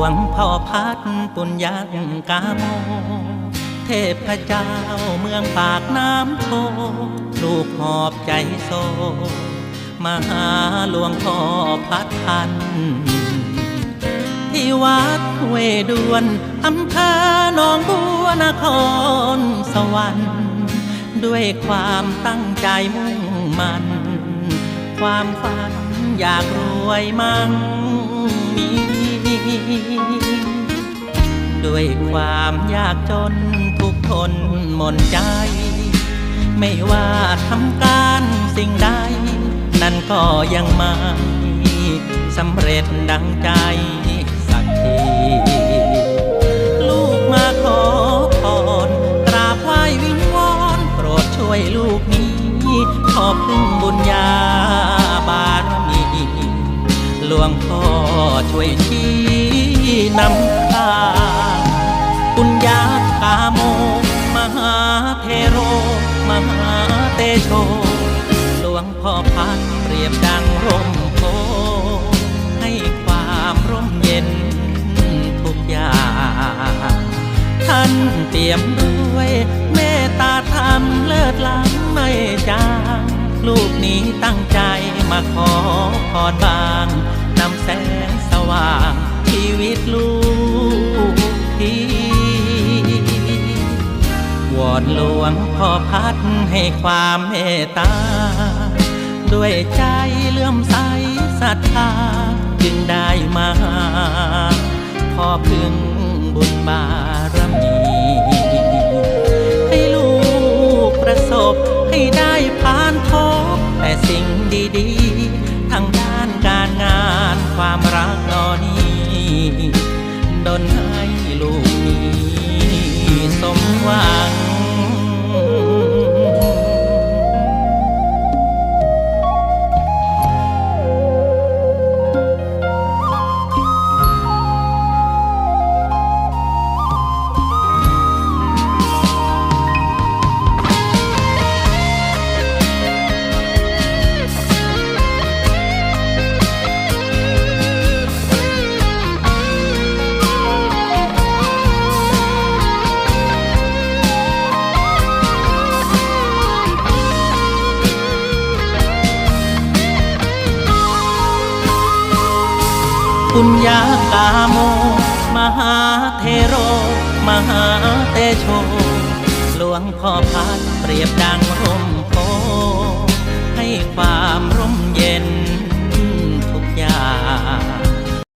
วงพ่อพัดปุญญกาโมเทพเจ้าเมืองปากน้ำโพลูกหอบใจโซมาหาหลวงพ่อพัดพัน ที่วัดห้วดวนอำเภอหนองบัวนครสวรรค์ ด้วยความตั้งใจมุ่งมัน ความฝันอยากรวยมั่ง ด้วยความยากจนทุกทนหมนใจ ไม่ว่าทำการสิ่งใด นั่นก็ยังไม่สำเร็จดังใจสักที ลูกมาขอพรกราบไหว้วิงวอนโปรดช่วยลูกนี้ ขอพึ่งบุญญาบารมี หลวงพ่อช่วยชี้ นำทาปุญญาคาโม มหาเทโร มหาเตโช หลวงพ่อพันเปรียบดังร่มโพให้ความร่มเย็นทุกอย่างท่านเปี่ยมด้วยเมตตาธรรมเลิศล้ำไม่จางลูกนี้ตั้งใจมาขอพรบางนำแสง อนหลวงพ่อพัดให้ความเมตตา ด้วยใจเลื่อมใสศรัทธาจึงได้มาขอพึ่งบุญบารมี ให้ลูกประสบให้ได้ผ่านพบแต่สิ่งดีๆทางด้านการงานความรักนอนี้ดนให้ลูกนี้สมหวัง ปุญญากาโม มหาเทโร มหาเตโช หลวงพ่อพัดเปรียบดัง